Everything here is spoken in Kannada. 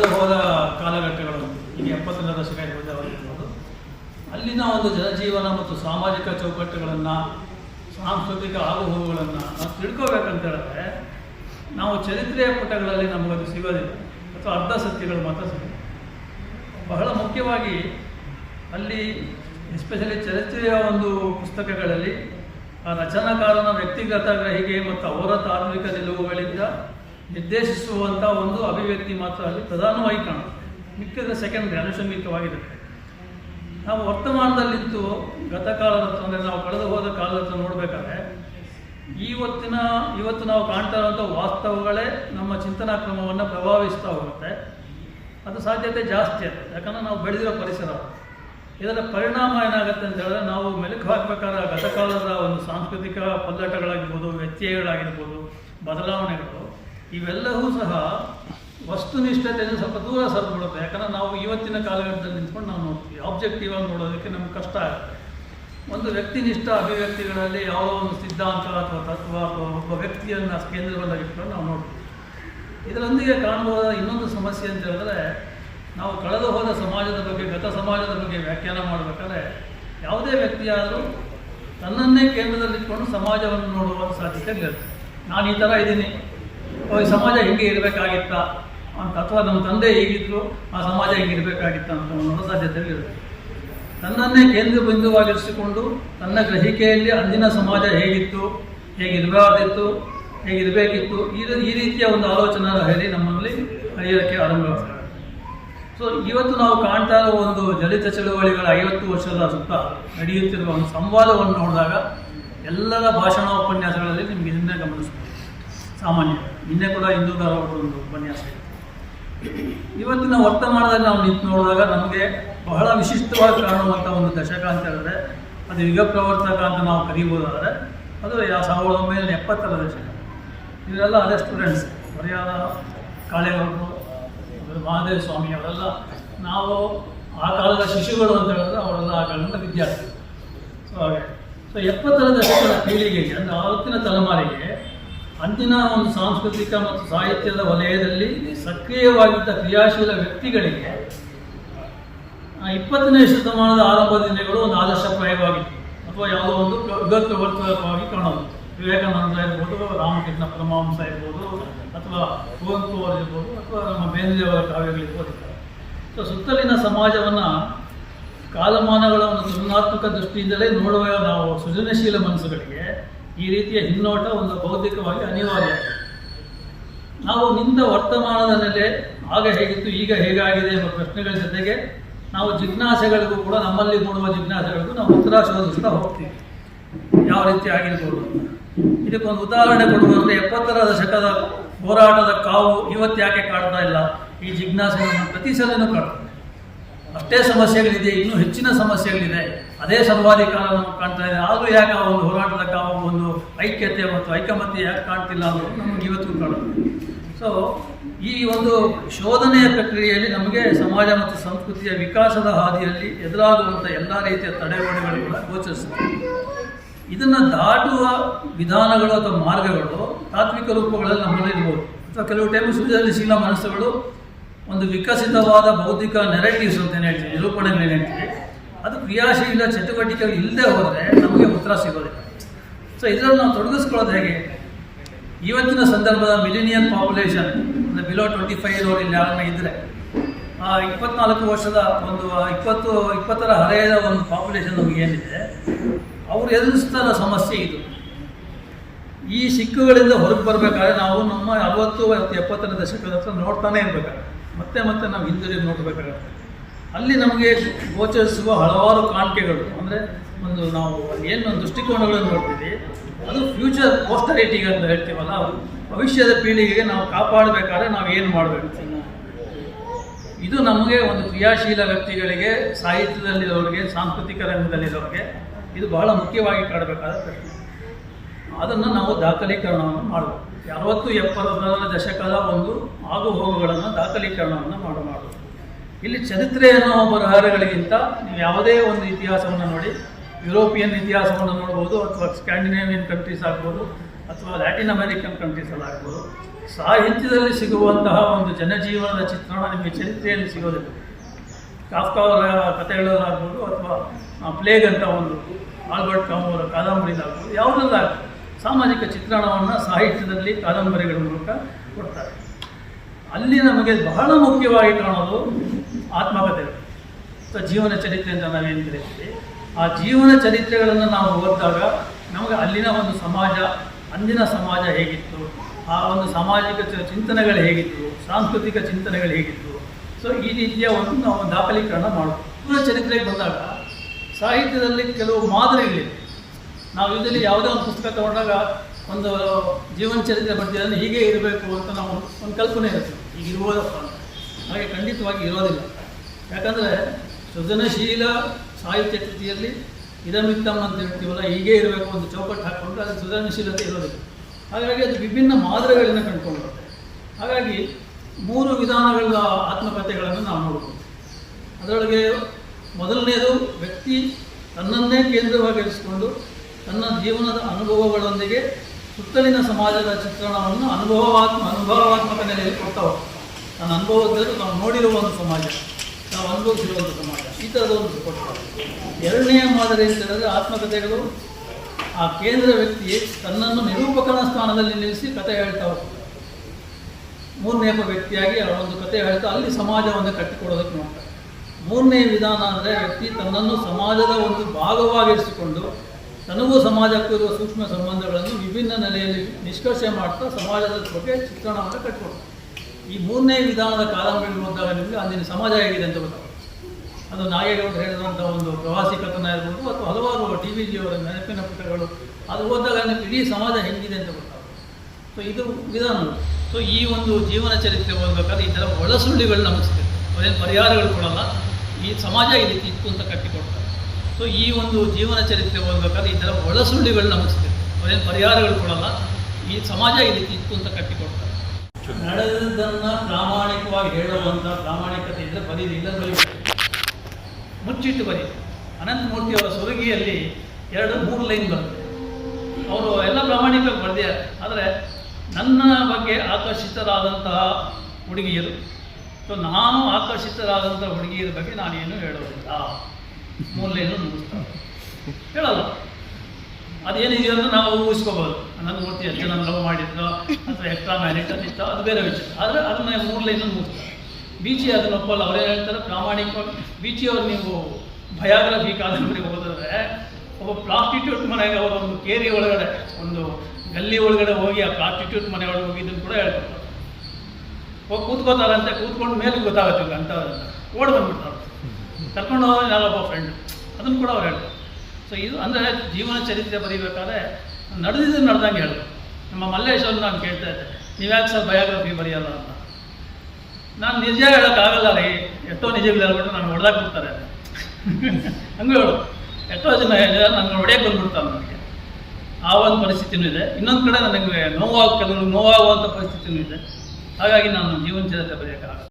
ಕಳೆದು ಹೋದ ಕಾಲಘಟ್ಟಗಳು, ಈಗ ಎಪ್ಪತ್ತನೇ ದಶಕ ಇರ್ಬೋದು ಅಲ್ಲಿನ ಒಂದು ಜನಜೀವನ ಮತ್ತು ಸಾಮಾಜಿಕ ಚೌಕಟ್ಟುಗಳನ್ನು, ಸಾಂಸ್ಕೃತಿಕ ಆಗುಹೋಗುಗಳನ್ನು ನಾವು ತಿಳ್ಕೋಬೇಕಂತ ಹೇಳಿದ್ರೆ, ನಾವು ಚರಿತ್ರೆಯ ಪುಟಗಳಲ್ಲಿ ನಮಗದು ಸಿಗೋದಿಲ್ಲ. ಅಥವಾ ಅರ್ಧ ಸತ್ಯಗಳು ಮಾತ್ರ ಸಿಗುತ್ತೆ ಬಹಳ ಮುಖ್ಯವಾಗಿ ಅಲ್ಲಿ ಎಸ್ಪೆಷಲಿ ಚರಿತ್ರೆಯ ಒಂದು ಪುಸ್ತಕಗಳಲ್ಲಿ ಆ ರಚನಾಕಾರನ ವ್ಯಕ್ತಿಗತ ಗ್ರಹಿಕೆ ಮತ್ತು ಅವರ ತಾತ್ವಿಕ ನಿಲುವುಗಳಿಂದ ನಿರ್ದೇಶಿಸುವಂಥ ಒಂದು ಅಭಿವ್ಯಕ್ತಿ ಮಾತ್ರ ಅಲ್ಲಿ ಪ್ರಧಾನವಾಗಿ ಕಾಣುತ್ತೆ. ಮಿಕ್ಕಿದ ಸೆಕೆಂಡ್ರಿ ಅನುಷಂಗಿಕವಾಗಿರುತ್ತೆ ನಾವು ವರ್ತಮಾನದಲ್ಲಿತ್ತು ಗತಕಾಲದ ಅಂದರೆ ನಾವು ಕಳೆದು ಹೋದ ಕಾಲದ ಹತ್ರ ನೋಡಬೇಕಾದ್ರೆ ಇವತ್ತಿನ ಇವತ್ತು ನಾವು ಕಾಣ್ತಾ ಇರುವಂಥ ವಾಸ್ತವಗಳೇ ನಮ್ಮ ಚಿಂತನಾ ಕ್ರಮವನ್ನು ಪ್ರಭಾವಿಸ್ತಾ ಹೋಗುತ್ತೆ. ಅದು ಸಾಧ್ಯತೆ ಜಾಸ್ತಿ ಅದು ಯಾಕಂದರೆ ನಾವು ಬೆಳೆದಿರೋ ಪರಿಸರ ಇದರ ಪರಿಣಾಮ ಏನಾಗುತ್ತೆ ಅಂತ ಹೇಳಿದ್ರೆ, ನಾವು ಮೆಲುಕು ಹಾಕಬೇಕಾದ ಗತಕಾಲದ ಒಂದು ಸಾಂಸ್ಕೃತಿಕ ಪಲ್ಲಟಗಳಾಗಿರ್ಬೋದು, ವ್ಯತ್ಯಯಗಳಾಗಿರ್ಬೋದು, ಬದಲಾವಣೆಗಳು ಇವೆಲ್ಲವೂ ಸಹ ವಸ್ತುನಿಷ್ಠತೆಯನ್ನು ಸ್ವಲ್ಪ ದೂರ ಸರಿದ್ಬಿಡುತ್ತೆ ಯಾಕಂದರೆ ನಾವು ಇವತ್ತಿನ ಕಾಲಘಟ್ಟದಲ್ಲಿ ನಿಂತ್ಕೊಂಡು ನಾವು ನೋಡ್ತೀವಿ. ಆಬ್ಜೆಕ್ಟಿವ್ ಆಗಿ ನೋಡೋದಕ್ಕೆ ನಮ್ಗೆ ಕಷ್ಟ ಆಗುತ್ತೆ. ಒಂದು ವ್ಯಕ್ತಿನಿಷ್ಠ ಅಭಿವ್ಯಕ್ತಿಗಳಲ್ಲಿ ಯಾವುದೋ ಒಂದು ಸಿದ್ಧಾಂತ ಅಥವಾ ತತ್ವ ಅಥವಾ ಒಬ್ಬ ವ್ಯಕ್ತಿಯನ್ನು ಕೇಂದ್ರವನ್ನಾಗಿ ಇಟ್ಕೊಂಡು ನಾವು ನೋಡ್ತೀವಿ. ಇದರೊಂದಿಗೆ ಕಾಣಬಹುದಾದ ಇನ್ನೊಂದು ಸಮಸ್ಯೆ ಅಂತ ಹೇಳಿದ್ರೆ, ನಾವು ಕಳೆದು ಹೋದ ಸಮಾಜದ ಬಗ್ಗೆ, ಗತ ಸಮಾಜದ ಬಗ್ಗೆ ವ್ಯಾಖ್ಯಾನ ಮಾಡಬೇಕಾದ್ರೆ, ಯಾವುದೇ ವ್ಯಕ್ತಿಯಾದರೂ ತನ್ನನ್ನೇ ಕೇಂದ್ರದಲ್ಲಿಟ್ಕೊಂಡು ಸಮಾಜವನ್ನು ನೋಡುವ ಸಾಧ್ಯತೆ ಇರುತ್ತೆ. ನಾನು ಈ ಥರ ಇದ್ದೀನಿ. ಸಮಾಜ ಹಿಂಗೆ ಇರಬೇಕಾಗಿತ್ತ ಅಂತ, ಅಥವಾ ನಮ್ಮ ತಂದೆ ಹೇಗಿದ್ರು ಆ ಸಮಾಜ ಹಿಂಗೆ ಇರಬೇಕಾಗಿತ್ತ ಅಂತ ಅನ್ನೋ ಸಾಧ್ಯತೆಗಳಿರುತ್ತೆ ತನ್ನನ್ನೇ ಕೇಂದ್ರ ಬಿಂದುವಾಗಿರಿಸಿಕೊಂಡು ತನ್ನ ಗ್ರಹಿಕೆಯಲ್ಲಿ ಅಂದಿನ ಸಮಾಜ ಹೇಗಿತ್ತು, ಹೇಗಿರಬಾರ್ದಿತ್ತು, ಹೇಗಿರಬೇಕಿತ್ತು, ಈ ಈ ರೀತಿಯ ಒಂದು ಆಲೋಚನಾ ಲಹರಿ ನಮ್ಮಲ್ಲಿ ಅರಿಯೋಕ್ಕೆ ಆರಂಭವಾಗ್ತದೆ. ಸೊ ಇವತ್ತು ನಾವು ಕಾಣ್ತಾ ಇರೋ ಒಂದು ದಲಿತ ಚಳುವಳಿಗಳ ಐವತ್ತು ವರ್ಷದ ಸುತ್ತ ನಡೆಯುತ್ತಿರುವ ಒಂದು ಸಂವಾದವನ್ನು ನೋಡಿದಾಗ ಎಲ್ಲರ ಭಾಷಣ ಉಪನ್ಯಾಸಗಳಲ್ಲಿ ನಿಮ್ಗೆ ಇದನ್ನೇ ಗಮನಿಸ್ಬೋದು. ಸಾಮಾನ್ಯ. ನಿನ್ನೆ ಕೂಡ ಹಿಂದೂ ಒಂದು ಉಪನ್ಯಾಸ ಇತ್ತು. ಇವತ್ತಿನ ವರ್ತಮಾನದಲ್ಲಿ ನಾವು ನಿಂತು ನೋಡಿದಾಗ ನಮಗೆ ಬಹಳ ವಿಶಿಷ್ಟವಾಗಿ ಕಾಣುವಂಥ ಒಂದು ದಶಕ ಅಂತ ಹೇಳಿದ್ರೆ ಅದು ಯುಗ ಪ್ರವರ್ತಕ ಅಂತ ನಾವು ಕರೀಬೋದಾದರೆ ಅದು ಯಾವ ಸಾವಿರದ ಒಂಬೈನೂರ ಎಪ್ಪತ್ತರ ದಶಕ. ಇವರೆಲ್ಲ ಅದೇ ಸ್ಟೂಡೆಂಟ್ಸ್ ಮರ್ಯಾದ ಕಾಳೆಗಳು ಮಹಾದೇವ ಸ್ವಾಮಿ ಅವರೆಲ್ಲ ನಾವು ಆ ಕಾಲದ ಶಿಶುಗಳು ಅಂತ ಹೇಳಿದ್ರೆ ಅವರೆಲ್ಲ ಆ ಕಾಲದ ವಿದ್ಯಾರ್ಥಿ ಸೊ ಹಾಗೆ. ಸೊ ಎಪ್ಪತ್ತರ ದಶಕದ ಪೀಳಿಗೆಗೆ ಅಂದರೆ ಆವತ್ತಿನ ತಲೆಮಾರಿಗೆ ಅಂದಿನ ಒಂದು ಸಾಂಸ್ಕೃತಿಕ ಮತ್ತು ಸಾಹಿತ್ಯದ ವಲಯದಲ್ಲಿ ಸಕ್ರಿಯವಾಗಿದ್ದ ಕ್ರಿಯಾಶೀಲ ವ್ಯಕ್ತಿಗಳಿಗೆ ಇಪ್ಪತ್ತನೇ ಶತಮಾನದ ಆರಂಭದ ದಿನಗಳು ಒಂದು ಆದರ್ಶಪ್ರಾಯವಾಗಿತ್ತು. ಅಥವಾ ಯಾವುದೋ ಒಂದು ಯುಗ ಪ್ರವರ್ತಕವಾಗಿ ಕಾಣೋದು ವಿವೇಕಾನಂದ ಇರ್ಬೋದು, ರಾಮಕೃಷ್ಣ ಪರಮಹಂಸ ಇರ್ಬೋದು, ಅಥವಾ ಅವರು ಇರ್ಬೋದು, ಅಥವಾ ನಮ್ಮ ಬೇಂದ್ರೆಯವರ ಕಾವ್ಯಗಳಿರ್ಬೋದು ಸೊ, ಸುತ್ತಲಿನ ಸಮಾಜವನ್ನು ಕಾಲಮಾನಗಳ ಒಂದು ತುಲನಾತ್ಮಕ ದೃಷ್ಟಿಯಿಂದಲೇ ನೋಡುವ ನಾವು ಸೃಜನಶೀಲ ಮನಸ್ಸುಗಳಿಗೆ ಈ ರೀತಿಯ ಹಿನ್ನೋಟ ಒಂದು ಬೌದ್ಧಿಕವಾಗಿ ಅನಿವಾರ್ಯ. ನಾವು ನಿಂತ ವರ್ತಮಾನದ ನೆಲೆ ಆಗ ಹೇಗಿತ್ತು, ಈಗ ಹೇಗಾಗಿದೆ ಎಂಬ ಪ್ರಶ್ನೆಗಳ ಜೊತೆಗೆ ನಾವು ಜಿಜ್ಞಾಸೆಗಳಿಗೂ ಕೂಡ ನಮ್ಮಲ್ಲಿ ಮೂಡುವ ಜಿಜ್ಞಾಸೆಗಳಿಗೂ ನಾವು ಉತ್ತರ ಶೋಧಿಸ್ತಾ ಹೋಗ್ತೀವಿ. ಯಾವ ರೀತಿ ಆಗಿರ್ಬೋದು. ಇದಕ್ಕೊಂದು ಉದಾಹರಣೆ ಕೊಡುವಂತೆ ಎಪ್ಪತ್ತರ ದಶಕದ ಹೋರಾಟದ ಕಾವು ಇವತ್ತು ಯಾಕೆ ಕಾಡ್ತಾ ಇಲ್ಲ? ಈ ಜಿಜ್ಞಾಸೆಗಳನ್ನು ಪ್ರತಿ ಸಲನೂ ಕಾಡ್ತದೆ. ಅಷ್ಟೇ ಸಮಸ್ಯೆಗಳಿದೆ, ಇನ್ನೂ ಹೆಚ್ಚಿನ ಸಮಸ್ಯೆಗಳಿದೆ. ಅದೇ ಸರ್ವಾಧಿಕಾರ ನಮಗೆ ಕಾಣ್ತಾ ಇದೆ. ಆದರೂ ಯಾಕೆ ಆ ಒಂದು ಹೋರಾಟದ ಒಂದು ಐಕ್ಯತೆ ಮತ್ತು ಐಕಮತ್ಯ ಯಾಕೆ ಕಾಣ್ತಿಲ್ಲ ಅನ್ನೋದು ನಮಗೆ ಇವತ್ತು ಕಾಣುತ್ತೆ. ಸೊ ಈ ಒಂದು ಶೋಧನೆಯ ಪ್ರಕ್ರಿಯೆಯಲ್ಲಿ ನಮಗೆ ಸಮಾಜ ಮತ್ತು ಸಂಸ್ಕೃತಿಯ ವಿಕಾಸದ ಹಾದಿಯಲ್ಲಿ ಎದುರಾಗುವಂಥ ಎಲ್ಲ ರೀತಿಯ ತಡೆಗೋಡೆಗಳು ಕೂಡ ಗೋಚರಿಸುತ್ತೆ. ಇದನ್ನು ದಾಟುವ ವಿಧಾನಗಳು ಅಥವಾ ಮಾರ್ಗಗಳು ತಾತ್ವಿಕ ರೂಪಗಳಲ್ಲಿ ನಮ್ಮಲ್ಲಿ ಇರ್ಬೋದು. ಅಥವಾ ಕೆಲವು ಟೈಮ್ ಸೃಜನಶೀಲ ಮನಸ್ಸುಗಳು ಒಂದು ವಿಕಸಿತವಾದ ಬೌದ್ಧಿಕ ನೆರೆಟಿವ್ಸ್ ಅಂತ ಏನು ಹೇಳ್ತೀವಿ ನಿರೂಪಣೆಗಳು ಏನು ಹೇಳ್ತೀವಿ? ಅದು ಕ್ರಿಯಾಶೀಲ ಚಟುವಟಿಕೆಗಳು ಇಲ್ಲದೆ ಹೋದರೆ ನಮಗೆ ಉತ್ತರ ಸಿಗೋದಿಲ್ಲ. ಸೊ ಇದರಲ್ಲಿ ನಾವು ತೊಡಗಿಸ್ಕೊಳ್ಳೋದು ಹೇಗೆ? ಇವತ್ತಿನ ಸಂದರ್ಭದ ಮಿಲಿನಿಯನ್ ಪಾಪ್ಯುಲೇಷನ್ ಅಂದರೆ ಬಿಲೋ ಟ್ವೆಂಟಿ ಫೈವ್ ಇರೋರು ಇಲ್ಲಿ ಯಾರನ್ನ ಇದ್ದರೆ ಆ ಇಪ್ಪತ್ನಾಲ್ಕು ವರ್ಷದ ಒಂದು ಇಪ್ಪತ್ತು, ಇಪ್ಪತ್ತರ ಹರೆಯದ ಒಂದು ಪಾಪ್ಯುಲೇಷನ್ ನಮಗೆ ಏನಿದೆ, ಅವರು ಎದುರಿಸ್ತಾರ ಸಮಸ್ಯೆ ಇದು. ಈ ಸಿಕ್ಕುಗಳಿಂದ ಹೊರಗೆ ಬರಬೇಕಾದ್ರೆ ನಾವು ನಮ್ಮ ಅರವತ್ತು, ಎಪ್ಪತ್ತನೇ ದಶಕದ ಹತ್ರ ನೋಡ್ತಾನೆ ಇರಬೇಕಾಗುತ್ತೆ ಮತ್ತೆ ಮತ್ತೆ ನಾವು ಹಿಂದಿರುಗಿ ನೋಡಬೇಕಾಗುತ್ತೆ. ಅಲ್ಲಿ ನಮಗೆ ಗೋಚರಿಸುವ ಹಲವಾರು ಕಾಣಿಕೆಗಳು. ಅಂದರೆ ಒಂದು ನಾವು ಏನು ದೃಷ್ಟಿಕೋನಗಳನ್ನು ನೋಡ್ತೀವಿ, ಅದು ಫ್ಯೂಚರ್ ಪೋಸ್ಟರಿಟಿಗೆ ಅಂತ ಹೇಳ್ತೀವಲ್ಲ ಭವಿಷ್ಯದ ಪೀಳಿಗೆಗೆ ನಾವು ಕಾಪಾಡಬೇಕಾದ್ರೆ ನಾವು ಏನು ಮಾಡಬೇಕು? ಇದು ನಮಗೆ ಒಂದು ಕ್ರಿಯಾಶೀಲ ವ್ಯಕ್ತಿಗಳಿಗೆ, ಸಾಹಿತ್ಯದಲ್ಲಿರೋರಿಗೆ, ಸಾಂಸ್ಕೃತಿಕ ರಂಗದಲ್ಲಿರೋರಿಗೆ ಇದು ಬಹಳ ಮುಖ್ಯವಾಗಿ ಕಾಡಬೇಕಾದ ಪ್ರಶ್ನೆ. ಅದನ್ನು ನಾವು ದಾಖಲೀಕರಣವನ್ನು ಮಾಡಬೇಕು. ಅರವತ್ತು ಎಪ್ಪತ್ತರ ದಶಕದ ಒಂದು ಆಗು ಹೋಗುಗಳನ್ನು ದಾಖಲೀಕರಣವನ್ನು ಮಾಡು ಮಾಡಬೇಕು ಇಲ್ಲಿ ಚರಿತ್ರೆ ಅನ್ನೋ ಬರಹಗಳಿಗಿಂತ ನೀವು ಯಾವುದೇ ಒಂದು ಇತಿಹಾಸವನ್ನು ನೋಡಿ, ಯುರೋಪಿಯನ್ ಇತಿಹಾಸವನ್ನು ನೋಡ್ಬೋದು, ಅಥವಾ ಸ್ಕ್ಯಾಂಡಿನೇವಿಯನ್ ಕಂಟ್ರೀಸ್ ಆಗ್ಬೋದು, ಅಥವಾ ಲ್ಯಾಟಿನ್ ಅಮೆರಿಕನ್ ಕಂಟ್ರೀಸಲ್ಲಿ ಆಗ್ಬೋದು, ಸಾಹಿತ್ಯದಲ್ಲಿ ಸಿಗುವಂತಹ ಒಂದು ಜನಜೀವನದ ಚಿತ್ರಣ ನಿಮಗೆ ಚರಿತ್ರೆಯಲ್ಲಿ ಸಿಗೋದಿಲ್ಲ. ಕಾಫ್ಕಾವರ ಕಥೆಗಳಲ್ಲಾಗ್ಬೋದು, ಅಥವಾ ಪ್ಲೇಗ್ ಅಂತ ಒಂದು ಆಲ್ಬರ್ಟ್ ಕಾಮ್ ಅವರ ಕಾದಂಬರಿಲಾಗ್ಬೋದು ಯಾವುದಲ್ಲಾಗ್ಬೋದು. ಸಾಮಾಜಿಕ ಚಿತ್ರಣವನ್ನು ಸಾಹಿತ್ಯದಲ್ಲಿ ಕಾದಂಬರಿಗಳ ಮೂಲಕ ಕೊಡ್ತಾರೆ. ಅಲ್ಲಿ ನಮಗೆ ಬಹಳ ಮುಖ್ಯವಾಗಿ ಕಾಣೋದು ಆತ್ಮಕಥೆಗಳು ಜೀವನ ಚರಿತ್ರೆ ಅಂತ ನಾವೇನು ಕರಿತೀವಿ? ಆ ಜೀವನ ಚರಿತ್ರೆಗಳನ್ನು ನಾವು ಓದಿದಾಗ ನಮಗೆ ಅಲ್ಲಿನ ಒಂದು ಸಮಾಜ, ಅಂದಿನ ಸಮಾಜ ಹೇಗಿತ್ತು? ಆ ಒಂದು ಸಾಮಾಜಿಕ ಚಿಂತನೆಗಳು ಹೇಗಿತ್ತು ಸಾಂಸ್ಕೃತಿಕ ಚಿಂತನೆಗಳು ಹೇಗಿತ್ತು ಸೊ, ಈ ರೀತಿಯ ಒಂದು ನಾವು ದಾಖಲೀಕರಣ ಮಾಡೋದು. ಜೀವನ ಚರಿತ್ರೆಗೆ ಬಂದಾಗ ಸಾಹಿತ್ಯದಲ್ಲಿ ಕೆಲವು ಮಾದರಿಗಳಿವೆ. ನಾವು ಇದರಲ್ಲಿ ಯಾವುದೇ ಒಂದು ಪುಸ್ತಕ ತಗೊಂಡಾಗ ಒಂದು ಜೀವನ ಚರಿತ್ರೆ ಬರ್ತಿದ್ರೆ ಹೀಗೆ ಇರಬೇಕು ಅಂತ ನಾವು ಒಂದು ಕಲ್ಪನೆ ಇರುತ್ತೆ. ಈಗ ಇರ್ಬೋದಪ್ಪ ಹಾಗೆ ಖಂಡಿತವಾಗಿ ಇರೋದಿಲ್ಲ. ಯಾಕಂದರೆ ಸೃಜನಶೀಲ ಸಾಹಿತ್ಯ ಕೃತಿಯಲ್ಲಿ ಇದಮಿತ್ತಮ್ ಅಂತ ಹೇಳ್ತೀವಲ್ಲ, ಹೀಗೆ ಇರಬೇಕು ಒಂದು ಚೌಕಟ್ಟು ಹಾಕ್ಕೊಂಡ್ರೆ ಅದು ಸೃಜನಶೀಲತೆ ಇರೋದಿಲ್ಲ. ಹಾಗಾಗಿ ಅದು ವಿಭಿನ್ನ ಮಾದರಿಗಳನ್ನು ಕಂಡುಕೊಂಡಿರುತ್ತೆ ಹಾಗಾಗಿ ಮೂರು ವಿಧಾನಗಳ ಆತ್ಮಕಥೆಗಳನ್ನು ನಾವು ನೋಡ್ಬೋದು. ಅದರೊಳಗೆ ಮೊದಲನೆಯದು ವ್ಯಕ್ತಿ ತನ್ನನ್ನೇ ಕೇಂದ್ರವಾಗಿರಿಸಿಕೊಂಡು ತನ್ನ ಜೀವನದ ಅನುಭವಗಳೊಂದಿಗೆ ಸುತ್ತಲಿನ ಸಮಾಜದ ಚಿತ್ರಣವನ್ನು ಅನುಭವಾತ್ಮ ಅನುಭವಾತ್ಮಕ ನೆಲೆಯಲ್ಲಿ ಕೊಡ್ತಾ ನನ್ನ ಅನುಭವದಲ್ಲಿ ನಾವು ನೋಡಿರುವ ಒಂದು ಸಮಾಜ. ನಾವು ಅನುಭವಿಸಿರುವ ಒಂದು ಸಮಾಜ. ಈ ಥರದ ಒಂದು ಕೊಡ್ತಾರೆ. ಎರಡನೆಯ ಮಾದರಿ ಅಂತ ಹೇಳಿದ್ರೆ ಆತ್ಮಕಥೆಗಳು. ಆ ಕೇಂದ್ರ ವ್ಯಕ್ತಿ ತನ್ನನ್ನು ನಿರೂಪಕನ ಸ್ಥಾನದಲ್ಲಿ ನಿಲ್ಲಿಸಿ ಕಥೆ ಹೇಳ್ತಾ ಹೋಗ್ತಾರೆ ಮೂರನೇ ವ್ಯಕ್ತಿಯಾಗಿ ಒಂದು ಕಥೆ ಹೇಳ್ತಾ ಅಲ್ಲಿ ಸಮಾಜವನ್ನು ಕಟ್ಟಿಕೊಡೋದಕ್ಕೆ ನೋಡ್ತಾರೆ ಮೂರನೇ ವಿಧಾನ ಅಂದರೆ ವ್ಯಕ್ತಿ ತನ್ನನ್ನು ಸಮಾಜದ ಒಂದು ಭಾಗವಾಗಿರಿಸಿಕೊಂಡು ತನಗೂ ಸಮಾಜಕ್ಕೂ ಇರುವ ಸೂಕ್ಷ್ಮ ಸಂಬಂಧಗಳನ್ನು ವಿಭಿನ್ನ ನೆಲೆಯಲ್ಲಿ ನಿಷ್ಕರ್ಷೆ ಮಾಡ್ತಾ ಸಮಾಜದ ಬಗ್ಗೆ ಚಿತ್ರಣವನ್ನು ಕಟ್ಟಿಕೊಡ್ತಾರೆ ಈ ಮೂರನೇ ವಿಧಾನದ ಕಾದಂಬರಿ ಬಂದಾಗ ನಿಮಗೆ ಅಂದಿನ ಸಮಾಜ ಹೇಗಿದೆ ಅಂತ ಗೊತ್ತಾಗುತ್ತೆ. ಅದು ನಾಗೇಗೌಡರು ಹೇಳಿದಂಥ ಒಂದು ಪ್ರವಾಸಿ ಕಥನ ಇರ್ಬೋದು ಅಥವಾ ಹಲವಾರು ಟಿ ವಿ ಜಿಯವರ ನೆನಪಿನ ಪುಟಗಳು. ಅದು ಓದಿದಾಗ ನಿಮಗೆ ಇಡೀ ಸಮಾಜ ಹೆಂಗಿದೆ ಅಂತ ಗೊತ್ತಾಗುತ್ತೆ. ಸೊ ಇದು ವಿಧಾನ ಸೊ ಈ ಒಂದು ಜೀವನ ಚರಿತ್ರೆ ಓದಬೇಕಾದ್ರೆ ಈ ಥರ ಒಳಸುಳ್ಳಿಗಳು ನಮಗೆ ಸಿಗುತ್ತೆ ಪರಿಹಾರಗಳು ಕೊಡಲ್ಲ. ಈ ಸಮಾಜ ರೀತಿ ಇತ್ತು ಅಂತ ಕಟ್ಟಿಕೊಡ್ತಾರೆ. ಸೊ ಈ ಒಂದು ಜೀವನ ಚರಿತ್ರೆ ಓದಬೇಕಾದ್ರೆ ಈ ಥರ ಒಳಸುಳ್ಳಿಗಳು ನಮಗೆ ಸಿಗುತ್ತೆ ಅವರೇನು ಪರಿಹಾರಗಳು ಕೊಡಲ್ಲ. ಈ ಸಮಾಜ ಈ ರೀತಿ ಇತ್ತು ಅಂತ ಕಟ್ಟಿಕೊಡ್ತಾರೆ. ನಡೆದದ್ದನ್ನು ಪ್ರಾಮಾಣಿಕವಾಗಿ ಹೇಳುವಂಥ ಪ್ರಾಮಾಣಿಕತೆ ಇದ್ದರೆ ಬರೀದು ಇಲ್ಲ ಬರೀ ಮುಚ್ಚಿಟ್ಟು ಬರೀ ಅನಂತಮೂರ್ತಿಯವರ ಸುರಗಿಯಲ್ಲಿ ಎರಡು ಮೂರು ಲೈನ್ ಬರುತ್ತೆ. ಅವರು ಎಲ್ಲ ಪ್ರಾಮಾಣಿಕವಾಗಿ ಬರೆದಿದ್ದಾರೆ ಆದರೆ ನನ್ನ ಬಗ್ಗೆ ಆಕರ್ಷಿತರಾದಂತಹ ಹುಡುಗಿಯರು ಸೊ ನಾನು ಆಕರ್ಷಿತರಾದಂಥ ಹುಡುಗಿಯರ ಬಗ್ಗೆ ನಾನೇನು ಹೇಳೋದಿಲ್ಲ. ಮೂರನೇನು ಮುಗಿಸ್ತಾರೆ. ಹೇಳಲ್ಲ. ಅದೇನಿದೆಯೋ ಅಂತ ನಾವು ಊಹಿಸ್ಕೋಬೋದು ನನ್ನ ಮೂರ್ತಿ ಎಷ್ಟು ಜನ ಲವ್ ಮಾಡಿದ್ರು ಅಥವಾ ಎಕ್ಸ್ಟ್ರಾ ಮ್ಯಾರಿಟ್ ಇತ್ತು ಅದು ಬೇರೆ ವಿಷಯ. ಆದರೆ ಅದನ್ನ ಮೂರು ಲೈನ್ ಮುಗಿಸ್ತಾರೆ ಜಿ ಅದನ್ನ ಒಪ್ಪಲ್ಲ. ಅವರೇ ಹೇಳ್ತಾರೆ, ಪ್ರಾಮಾಣಿಕವಾಗಿ ಬೀಚಿಯವ್ರು ನೀವು ಭಯಾಗ್ರಫಿ ಕಾದಂಬರಿ ಓದಿದ್ರೆ ಒಬ್ಬ ಪ್ರಾಸ್ಟಿಟ್ಯೂಟ್ ಮನೆಗೆ ಅವರು ಒಂದು ಕೇರಿ ಒಳಗಡೆ, ಒಂದು ಗಲ್ಲಿ ಒಳಗಡೆ ಹೋಗಿ ಆ ಪ್ರಾಸ್ಟಿಟ್ಯೂಟ್ ಮನೆ ಒಳಗೆ ಹೋಗಿದ್ದನ್ನು ಕೂಡ ಹೇಳ್ಕೊಡ್ತಾರೆ. ಹೋಗಿ ಕೂತ್ಕೋತಾರಂತೆ, ಕೂತ್ಕೊಂಡು ಮೇಲೆ ಗೊತ್ತಾಗುತ್ತೆ ಅಂತ. ಓಡ್ ಬಂದ್ಬಿಡ್ತಾರೆ. ಕರ್ಕೊಂಡು ಹೋಗೋ ನಾನೊಬ್ಬ ಫ್ರೆಂಡ್ ಅದನ್ನು ಕೂಡ ಅವ್ರು ಹೇಳ್ತಾರೆ. ಸೊ ಇದು ಅಂದರೆ ಜೀವನ ಚರಿತ್ರೆ ಬರೀಬೇಕಾದ್ರೆ ನಡೆದಿದ್ದು ನಡೆದಂಗೆ ಹೇಳ್ತಾರೆ ನಮ್ಮ ಮಲ್ಲೇಶ್ ಅವ್ರು ನಾನು ಕೇಳ್ತಾ ಇದ್ದೆ. ನೀವ್ಯಾಕೆ ಸರ್ ಬಯೋಗ್ರಫಿ ಬರೆಯಲ್ಲ ಅಂತ? ನಾನು ನಿಜ ಹೇಳೋಕ್ಕಾಗಲ್ಲ ರೀ. ಎಷ್ಟೋ ನಿಜಗಳು ಹೇಳ್ಬಿಟ್ಟು ನಾನು ಹೊಡೆದಾಕ್ ಬಿಡ್ತಾರೆ. ಹಂಗೆ ಹೇಳು. ಎಷ್ಟೋ ಜನ ಹೇಳಿದ್ರೆ ನನಗೆ ಹೊಡೆಯಕ್ಕೆ ಬಂದ್ಬಿಡ್ತಾರೆ ನನಗೆ. ಆ ಒಂದು ಪರಿಸ್ಥಿತಿನೂ ಇದೆ. ಇನ್ನೊಂದು ಕಡೆ ನನಗೆ ನೋವಾಗ ಕೆಲವರು ನೋವಾಗುವಂಥ ಪರಿಸ್ಥಿತಿನೂ ಇದೆ. ಹಾಗಾಗಿ ನಾನು ಜೀವನ ಚರಿತ್ರೆ ಬರೆಯೋಕ್ಕಾಗಲ್ಲ